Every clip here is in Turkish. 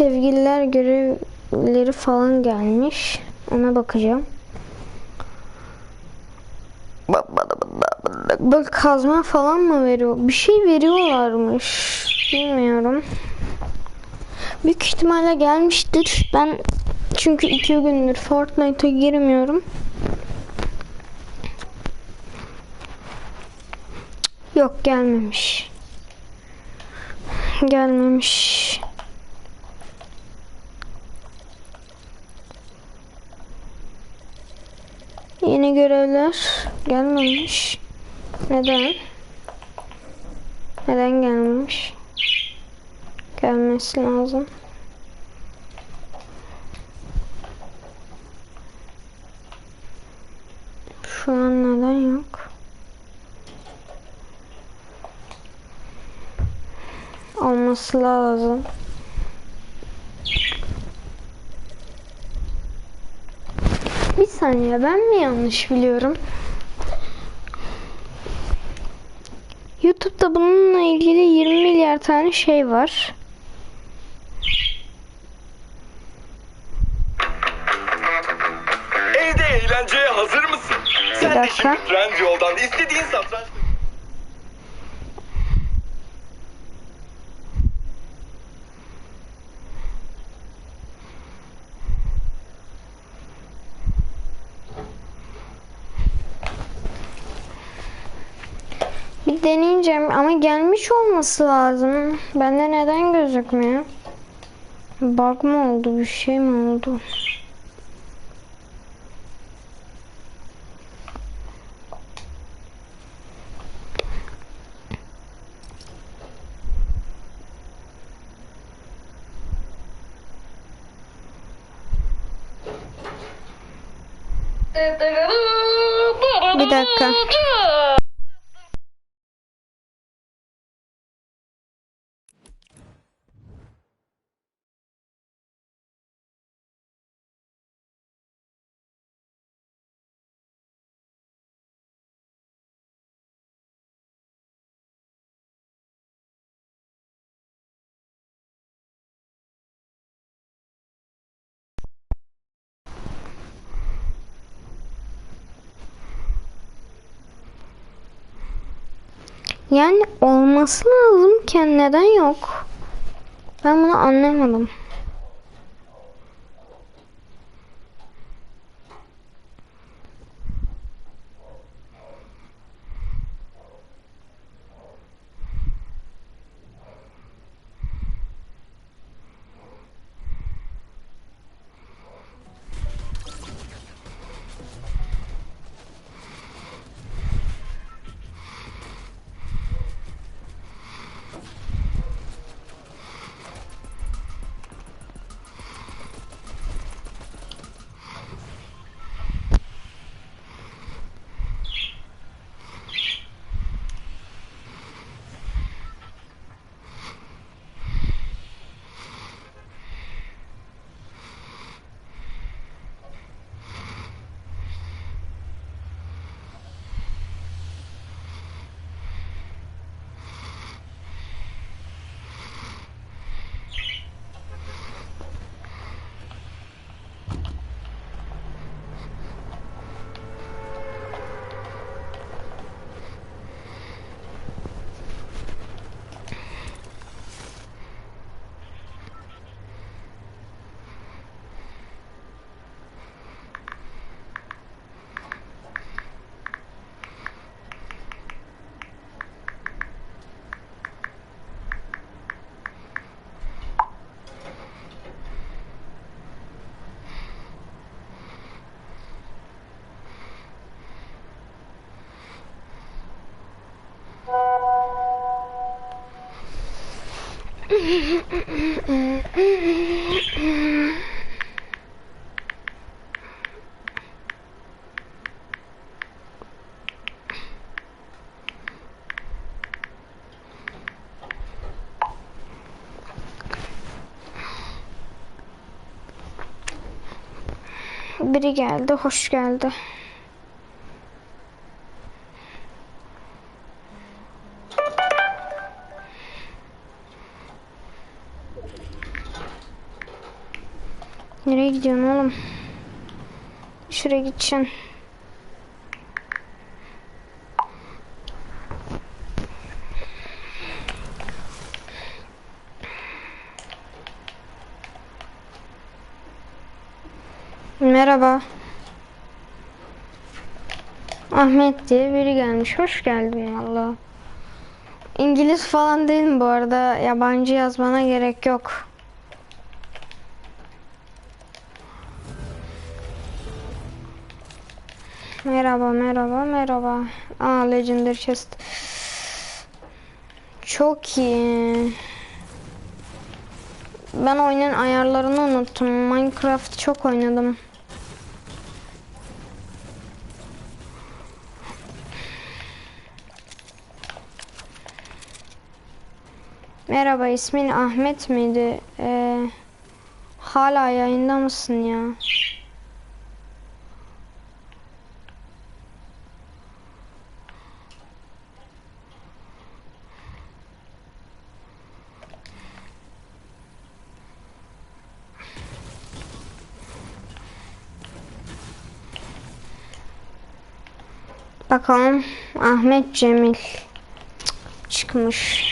sevgililer görevleri falan gelmiş. Ona bakacağım. Böyle kazma falan mı veriyor? Bir şey veriyorlarmış. Bilmiyorum. Büyük ihtimalle gelmiştir. Ben çünkü iki gündür Fortnite'a girmiyorum. Yok gelmemiş. Gelmemiş. Yeni görevler gelmemiş. Neden? Neden gelmemiş? Gelmesi lazım. Şu an neden yok? Olması lazım. Saniye ben mi yanlış biliyorum? YouTube'da bununla ilgili 20 milyar tane şey var. Evde eğlenceye hazır mısın? Sen de dakika. şimdi Trendyol'dan istediğin satranç... Bir deneyeceğim ama gelmiş olması lazım. Bende neden gözükmüyor? Bug mı oldu? Bir şey mi oldu? Bir dakika. Yani olması lazımken neden yok? Ben bunu anlamadım. Biri geldi, hoş geldi. Nereye gidiyorsun oğlum? Şuraya gideceksin. Merhaba. Ahmet diye biri gelmiş. Hoş geldin valla. İngiliz falan değilim bu arada. Yabancı yazmana gerek yok. Merhaba, merhaba, merhaba. Aa, Legendary Chest. Çok iyi. Ben oyunun ayarlarını unuttum. Minecraft çok oynadım. Merhaba, ismin Ahmet miydi? Ee, hala yayında mısın ya? Bakalım Ahmet Cemil çıkmış.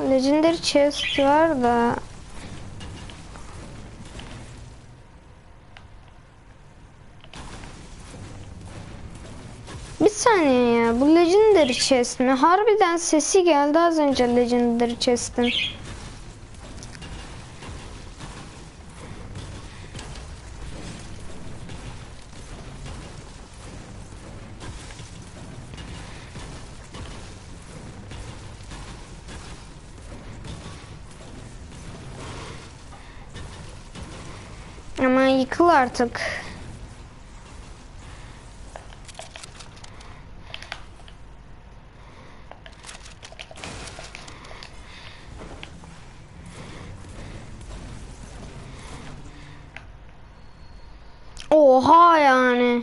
Legendary chest var da Bir saniye ya. Bu Legendary Chest mi? Harbiden sesi geldi az önce Legendary Chest'in. Ama yıkıl artık. Oha yani.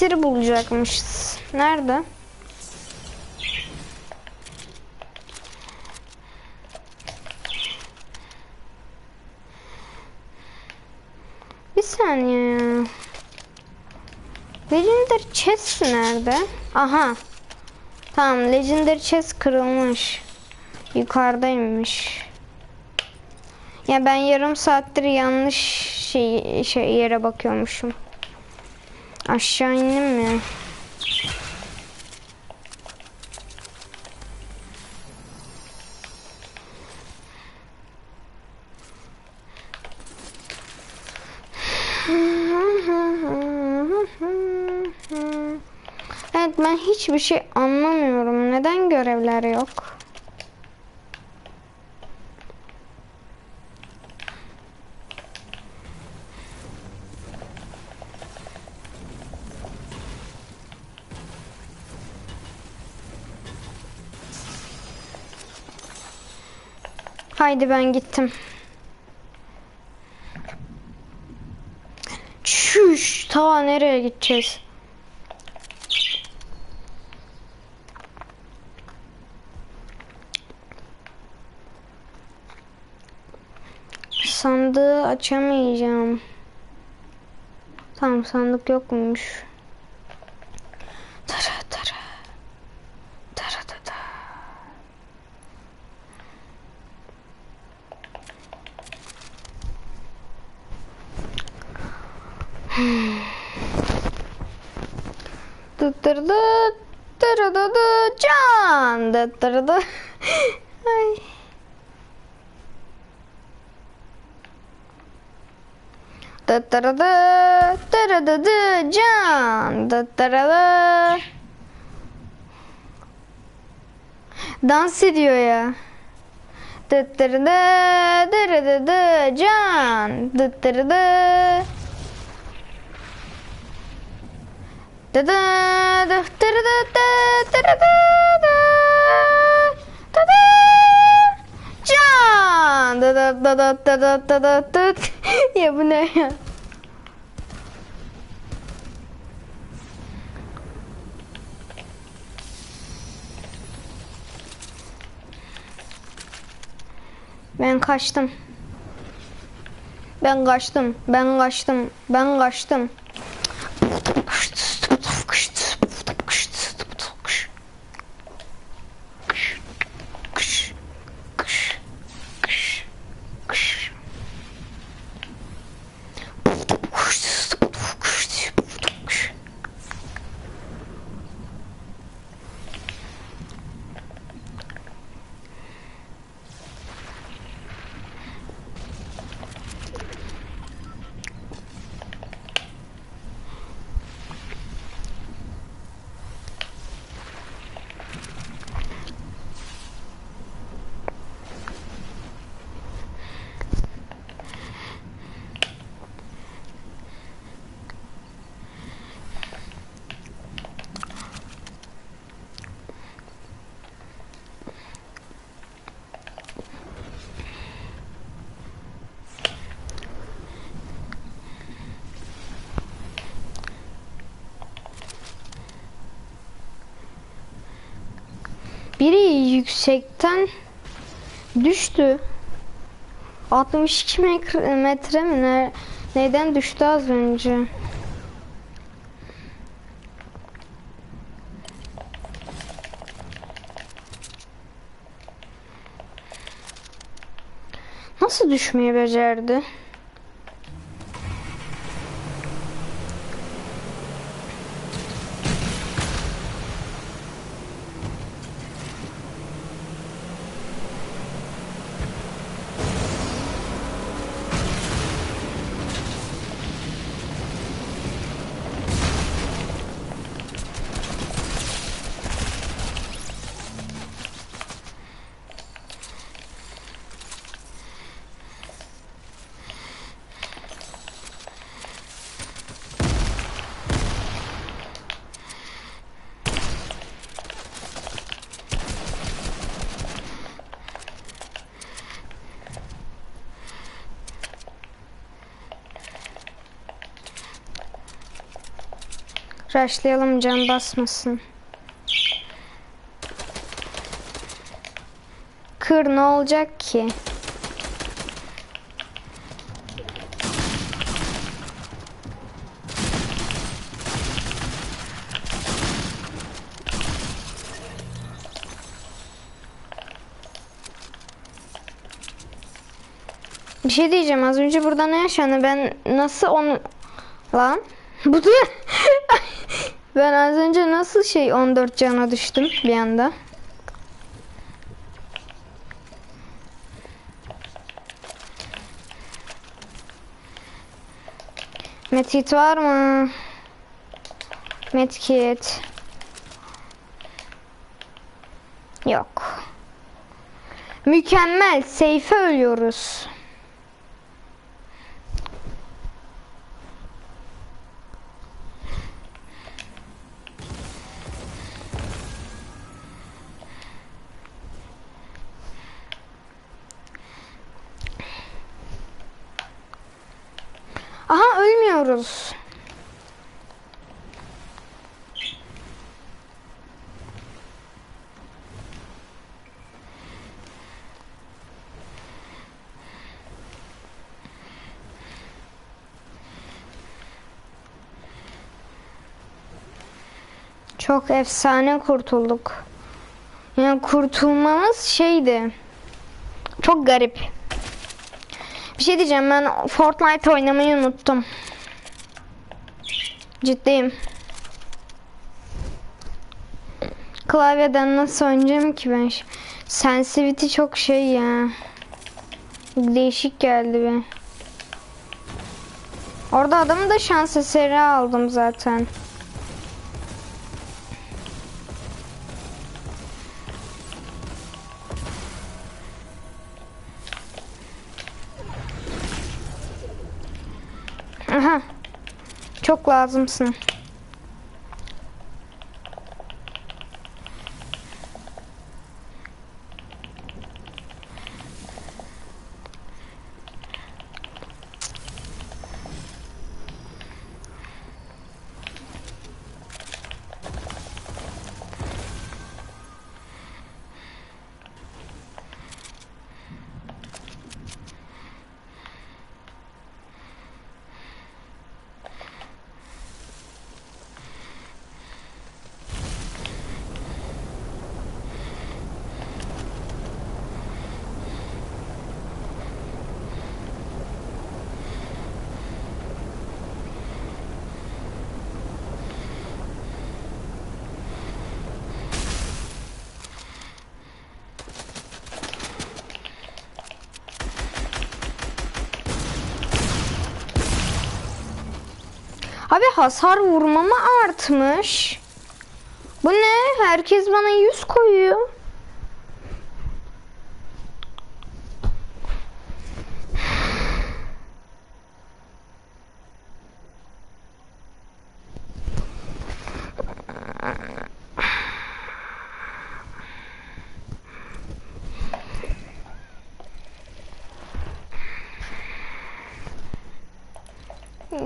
iksir bulacakmışız. Nerede? Bir saniye ya. Legendary chest nerede? Aha. Tamam Legendary chest kırılmış. Yukarıdaymış. Ya ben yarım saattir yanlış şey, şey yere bakıyormuşum. Aşağı indim mi? Evet ben hiçbir şey anlamıyorum. Neden görevler yok? Haydi ben gittim. Çüş, ta nereye gideceğiz? Sandığı açamayacağım. Tamam sandık yokmuş. çocukları da. Ay. Da da da da da da da can da da da Dans ediyor ya. Da da da da da da can da da da da da da da da da da Can. Dıdı, dıdı, dıdı, dıdı, dıdı. Ya bu ne ya? Ben kaçtım. Ben kaçtım. Ben kaçtım. Ben kaçtım. Yüksekten düştü. 62 mek- metre mi ne? Neden düştü az önce? Nasıl düşmeyi becerdi? Raşlayalım can basmasın. Kır ne olacak ki? Bir şey diyeceğim az önce burada ne yaşandı ben nasıl onu lan bu ben az önce nasıl şey 14 cana düştüm bir anda? Medkit var mı? Medkit Yok. Mükemmel Seyfe ölüyoruz Aha ölmüyoruz. Çok efsane kurtulduk. Yani kurtulmamız şeydi. Çok garip. Bir şey diyeceğim ben Fortnite oynamayı unuttum. Ciddiyim. Klavyeden nasıl oynayacağım ki ben? Sensitivity çok şey ya. Değişik geldi be. Orada adamı da şans eseri aldım zaten. Çok lazımsın. Abi hasar vurmama artmış. Bu ne? Herkes bana 100 koyuyor.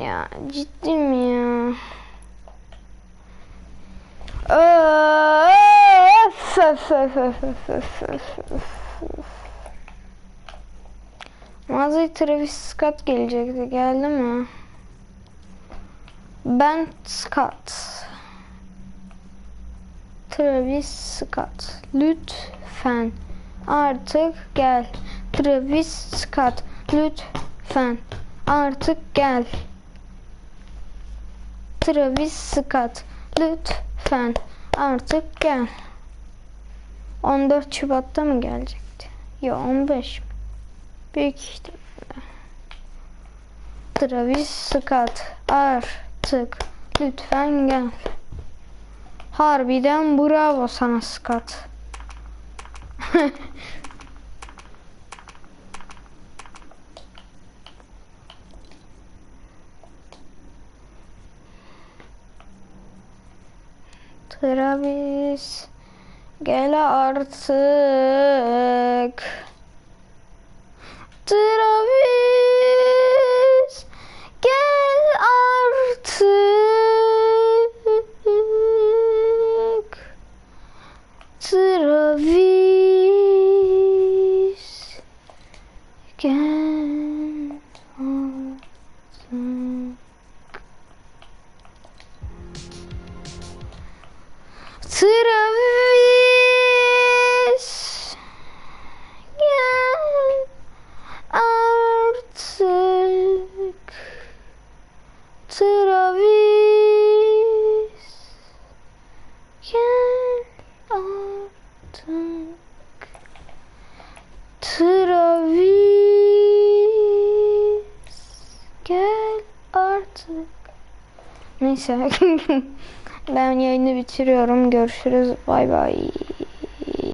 Ya ciddi mi ya? Öf, öf, öf, öf, öf, öf, öf. Mağazaya Travis Scott gelecekti. Geldi mi? Ben Scott. Travis Scott. Lütfen artık gel. Travis Scott. Lütfen artık gel. Travis Scott. Lütfen artık gel. 14 Şubat'ta mı gelecekti? Ya 15 mi? Büyük ihtimalle. Travis Scott artık lütfen gel. Harbiden bravo sana Scott. Travis gel artık. Travis Neyse ben yayını bitiriyorum. Görüşürüz. Bay bay